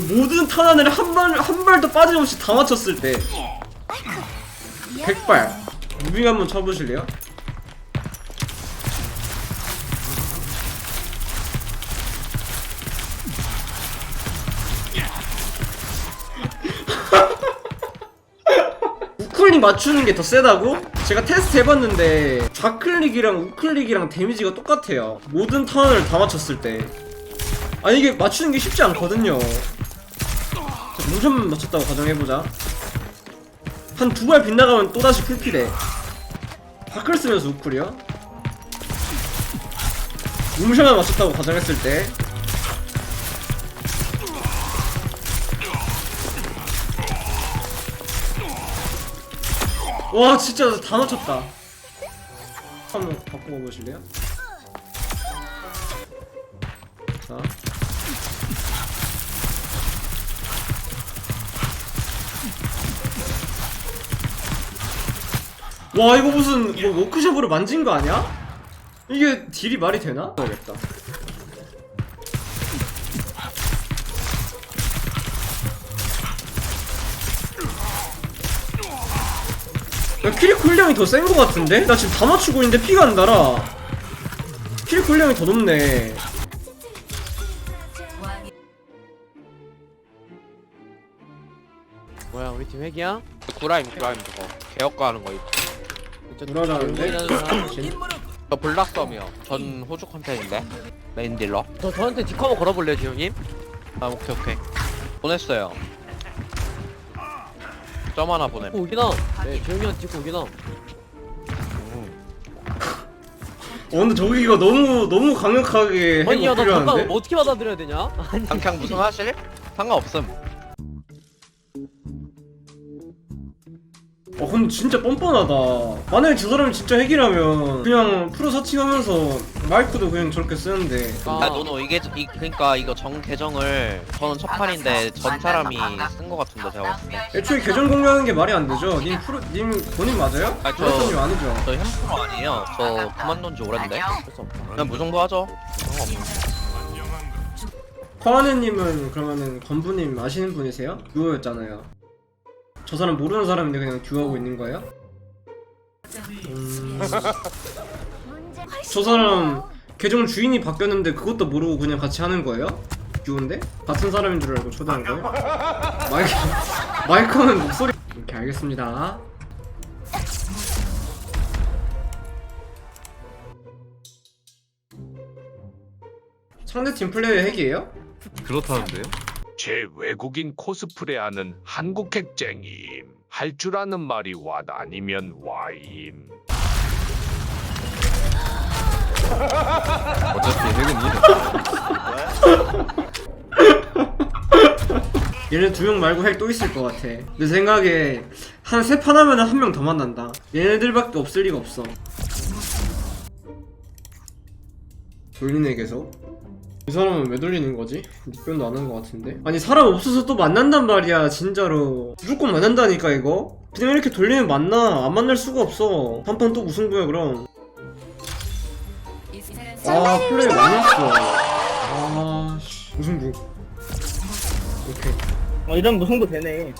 모든 탄환을 한 발 한 발도 빠짐없이 다 맞췄을 때. 100발. 무빙 한번 쳐보실래요? 우클릭 맞추는 게 더 세다고? 제가 테스트 해봤는데 좌클릭이랑 우클릭이랑 데미지가 똑같아요. 모든 턴을 다 맞췄을 때. 아니 이게 맞추는 게 쉽지 않거든요 자, 모션 맞췄다고 가정해보자. 한 두 발 빗나가면 또다시 풀필해 바클 쓰면서 우클이요 모션만 맞췄다고 가정했을 때. 와 진짜 다 맞췄다. 한번 바꾸고 보실래요? 자 와 이거 무슨 뭐 워크숍으로 만진 거 아니야? 이게 딜이 말이 되나? 알겠다 야 킬리 쿨량이 더 센 거 같은데? 나 지금 다 맞추고 있는데 피가 안 달아 킬리 쿨량이 더 높네 뭐야 우리 팀 핵이야? 구라임 구라임 저거 개혁가 하는 거 있고 불안하는데? 저 블락섬이요 전 호주 컨텐츠인데 메인 딜러 저 저한테 디커버 걸어볼래요 지영님? 아 오케이 오케이 보냈어요 점 하나 보냄 디코 오기나 네 지영이한테 디코 오기나 어 근데 저기 이거 너무 너무 강력하게 아니 야나 해고 잠깐 필요한데? 뭐 어떻게 받아들여야 되냐? 아니 그냥, 그냥 무승하실? 상관없음 근데 진짜 뻔뻔하다 만약에 저 사람이 진짜 핵이라면 그냥 프로 사칭하면서 마이크도 그냥 저렇게 쓰는데 아, 아 노노 이게 이, 그러니까 이거 정 계정을 저는 첫 판인데 전 사람이 쓴 거 같은데 제가 봤을 때 애초에 계정 공유하는 게 말이 안 되죠 님 프로 님 본인 맞아요? 아, 저- 프로님 아니죠? 저 현프로 아니에요 저 그만둔 지 오랜데. 그냥 무승부 하죠 커아네님은 그러면은 건부님 아시는 분이세요? 듀오였잖아요 저 사람 모르는 사람인데 그냥 듀오하고 있는 거예요? 음... 저 사람 계정 주인이 바뀌었는데 그것도 모르고 그냥 같이 하는 거예요? 듀오인데? 같은 사람인 줄 알고 초대한 거예요? 마이크 마이크는 목소리 이렇게 알겠습니다 상대팀 플레이어 핵이에요? 그렇다는데요? 제 외국인 코스프레하는 한국 핵쟁임 할 줄 아는 말이 왓 아니면 와임 어차피 핵은 이래 얘네 두 명 말고 핵 또 있을 것 같아. 내 생각에 한 세 판 하면 한 명 더 만난다. 얘네들밖에 없을 리가 없어. 돌리네 계속. 이 사람은 왜 돌리는 거지? 닉변도 안 한 것 같은데. 아니 사람 없어서 또 만난단 말이야 진짜로. 무조건 만난다니까 이거. 그냥 이렇게 돌리면 만나. 안 만날 수가 없어. 한판또 무승부야 그럼. 아 플레이 많이 했어. 아 씨. 무승부. 오케이. 어 이러면 무승부 되네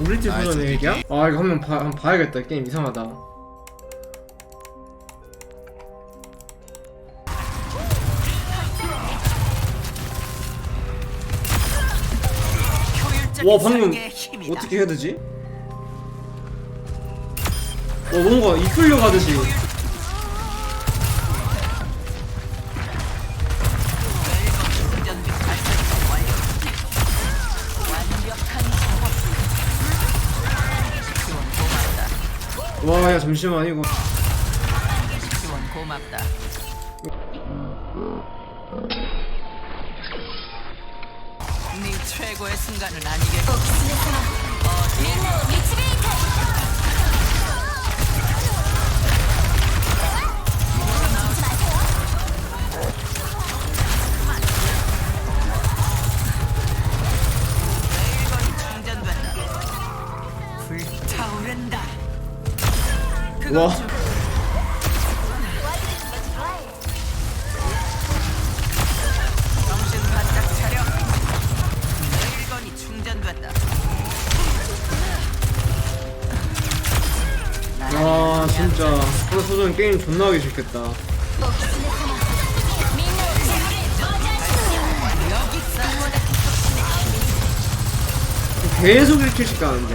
우리 팀 소년 얘기야? 아 이거 한번 봐, 한번 봐야겠다 게임 이상하다 와 방금 어떻게 해야 되지? 와 뭔가 이끌려 가듯이 잠시만 이거. 네 최고의 순간은 아니겠고 충전 와. 아 진짜. 프로소전 게임 존나 하기 싫겠다. 계속 1킬씩 가는데.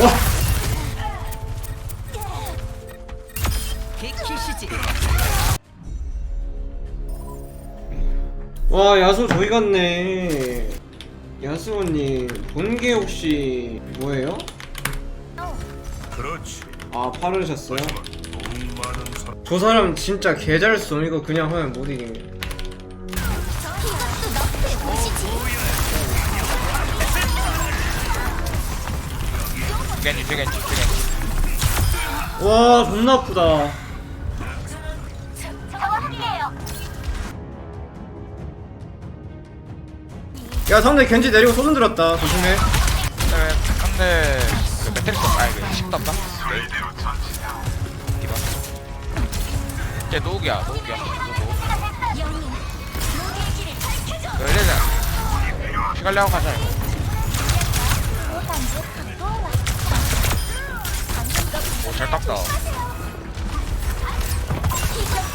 와. 와 야수 저기 갔네 야수원님 본게 혹시 뭐예요? 그렇지. 아 파르셨어요? 저 사람 진짜 개잘쏨 이거 그냥 하면 못 이기네 겐지 겐지 겐지 와 존나 아프다 야 상대 겐지 내리고 소전 들었다. 조심해. 상대 그 매트릭스 아 이거 식도 없다? 디바. 얘 노욱이야 노욱이야. 노욱 이래자 피갈려고 가자 이거. 오잘 땄다.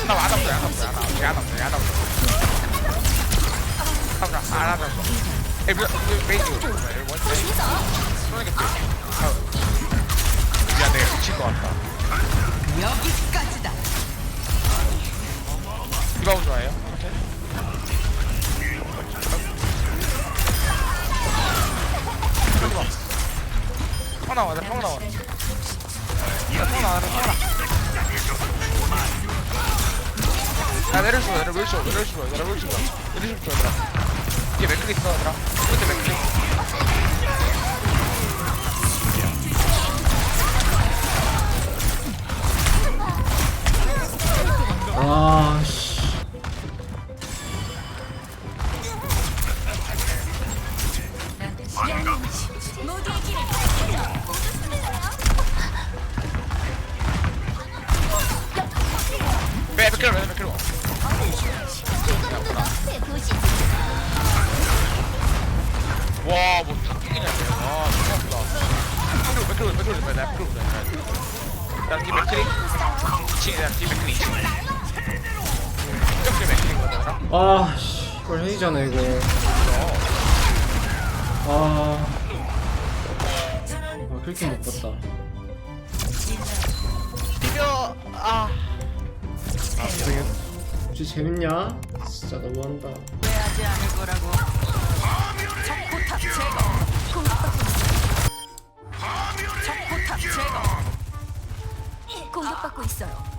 나 안았어 안았어 안았어 안았어 안았어 안았어 안았어 에이 뭐야? 메이지 원메이지 쏘겠지 미안해 미친 것 같다. 여기까지다. 디바운 좋아해요? 펑 나와라 펑 나와라 펑 나와라 펑 나와라 야수 있어 내릴 수 있어 얘들아 이게 맥클 있어 얘들아. 끝에 맥클 맥클 야뒤 맥클이 2층이야 야뒤 맥클이 2층 이렇게 맥클인 거잖아 아 씨 이걸 헤이잖아 이거. 아... 아 그렇게 못 봤다. 비벼 아. 혹시 재밌냐? 진짜 너무한다. 후회하지 않을 거라고. 적포탑 제거. 있어요.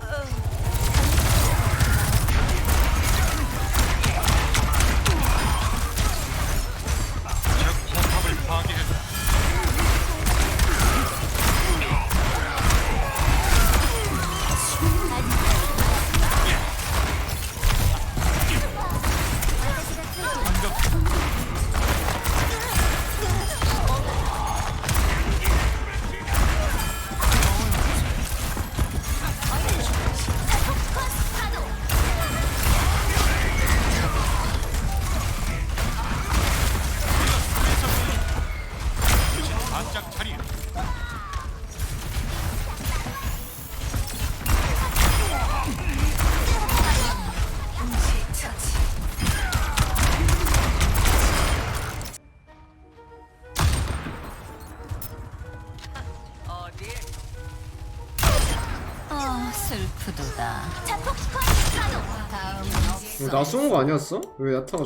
나 쏜 거 아니었어? 왜 야타가?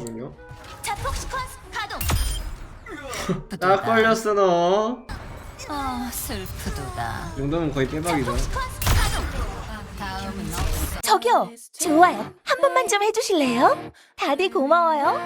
자폭 시퀀스 가동. 딱 걸렸어 너. 어 슬프도다. 이 정도면 거의 깨박이다. 자폭 시퀀스 가동. 다음은 없어. 저기요. 좋아요. 한 번만 좀 해주실래요? 다들 고마워요.